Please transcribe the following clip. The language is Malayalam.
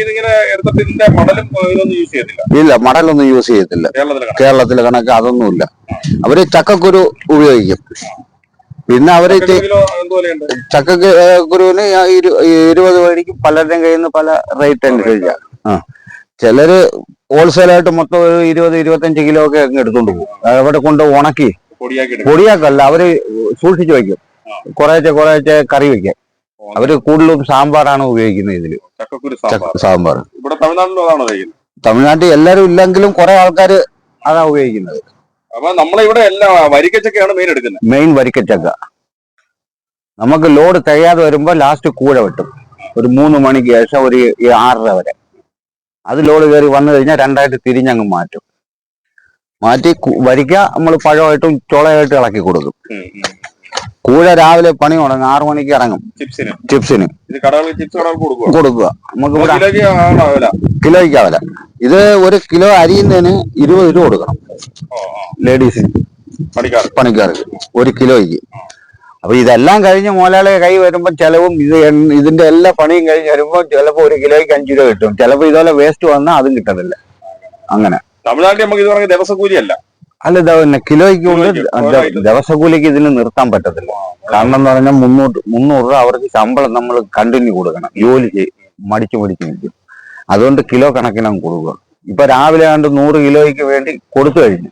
ഇതിങ്ങനെ എടുത്തിട്ട് ഇതിന്റെ മടലും ഏഹ്, ഇതൊന്നും യൂസ് ചെയ്തില്ല ഇല്ല മടലൊന്നും യൂസ് ചെയ്യത്തില്ല. കേരളത്തിലെ കണക്ക്. അതൊന്നുമില്ല. അവർ ചക്കക്കുരു ഉപയോഗിക്കും. പിന്നെ അവർ ചക്കക്കുരുവിന് ഇരുപത് മേടിക്കും പലരുടെയും കയ്യിൽ നിന്ന് പല റേറ്റ് അനുസരിച്ച ആ. ചിലര് ഹോൾസെയിലായിട്ട് മൊത്തം ഒരു ഇരുപത് ഇരുപത്തഞ്ച് കിലോ ഒക്കെ എടുത്തോണ്ട് പോകും. അവിടെ കൊണ്ട് ഉണക്കി പൊടിയാക്കല്ല അവർ സൂക്ഷിച്ചു വെക്കും കുറേശ്ശെ കുറേശ്ശെ കറി വെക്കാൻ അവർ കൂടുതലും സാമ്പാറാണ് ഉപയോഗിക്കുന്നത് ഇതിൽ. ചക്കക്കുരു സാമ്പാർ. ഇവിടെ തമിഴ്നാട്ടിലും അതാണോ കഴിക്കുന്നത് തമിഴ്നാട്ടിൽ എല്ലാരും ഇല്ലെങ്കിലും കുറെ ആൾക്കാര് അതാ ഉപയോഗിക്കുന്നത്. അപ്പൊ നമ്മളിവിടെ എല്ലാം വരിക്കച്ചക്കയാണ് മെയിൻ എടുക്കുന്നത്. മെയിൻ വരിക്കച്ചക്ക. നമുക്ക് ലോഡ് തികയാതെ വരുമ്പോ ലാസ്റ്റ് കൂഴ വെട്ടും. ഒരു മൂന്ന് മണിക്ക് ശേഷം ഒരു ആറര വരെ. അത് ലോഡ് കയറി വന്നു കഴിഞ്ഞാൽ രണ്ടായിട്ട് തിരിഞ്ഞങ്ങ് മാറ്റും. മാറ്റി വരിക്ക നമ്മൾ പഴമായിട്ടും ചുളയായിട്ടും ഇളക്കി കൊടുക്കും. കൂഴ രാവിലെ പണി തുടങ്ങും. ആറു മണിക്ക് ഇറങ്ങും. ചിപ്സിന്. കൊടുക്കുക. നമുക്ക് കിലോയ്ക്ക് ആവില്ല ഇത് ഒരു കിലോ അരിയുന്നതിന് ഇരുപത് രൂപ കൊടുക്കണം. ലേഡീസിന്. പണിക്കാർ പണിക്കാർക്ക്. ഒരു കിലോയ്ക്ക്. അപ്പൊ ഇതെല്ലാം കഴിഞ്ഞ് മോലാളെ കൈ വരുമ്പോൾ ചെലവും ഇത് ഇതിന്റെ എല്ലാ പണിയും കഴിഞ്ഞ് വരുമ്പോൾ ചിലപ്പോ ഒരു കിലോയ്ക്ക് അഞ്ചു രൂപ കിട്ടും. ചിലപ്പോ ഇതുപോലെ വേസ്റ്റ് വന്നാൽ അതും കിട്ടത്തില്ല. അങ്ങനെ. തമിഴ്നാട്ടിൽ നമുക്ക് ഇത് പറഞ്ഞ ദിവസക്കൂലിയല്ല അല്ല പിന്നെ കിലോയ്ക്ക് കൊണ്ട് കിലോയ്ക്ക് ദ- ദിവസക്കൂലിക്ക് ഇതിന് നിർത്താൻ പറ്റത്തില്ല. കാരണം എന്ന് പറഞ്ഞാൽ മുന്നൂറ് മുന്നൂറ് രൂപ അവർക്ക് ശമ്പളം നമ്മൾ കണ്ടിന്യൂ കൊടുക്കണം. ജോലി മടിച്ചു മടിച്ചു നിൽക്കും. അതുകൊണ്ട് കിലോ കണക്കിനാണ് കൊടുക്കുക. ഇപ്പൊ രാവിലെ കണ്ട് നൂറ് കിലോയ്ക്ക് വേണ്ടി കൊടുത്തു കഴിഞ്ഞു.